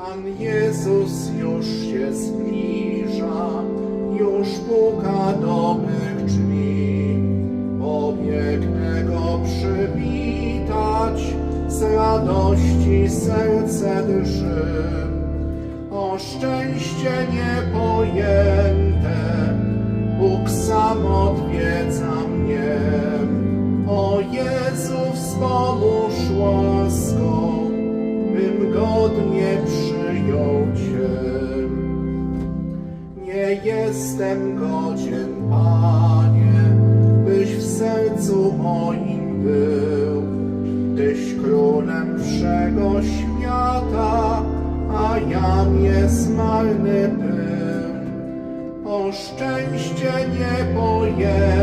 Pan Jezus już się zbliża, już puka do mych drzwi. Pobiegnę go przywitać, z radości serce drży. O szczęście niepojęte, Bóg sam odwiedza mnie. O Jezu, wspomóż łaską, Cię. Nie jestem godzien, Panie, byś w sercu moim był. Tyś królem wszego świata, a jam jest marny. O szczęście niepojęte, Bóg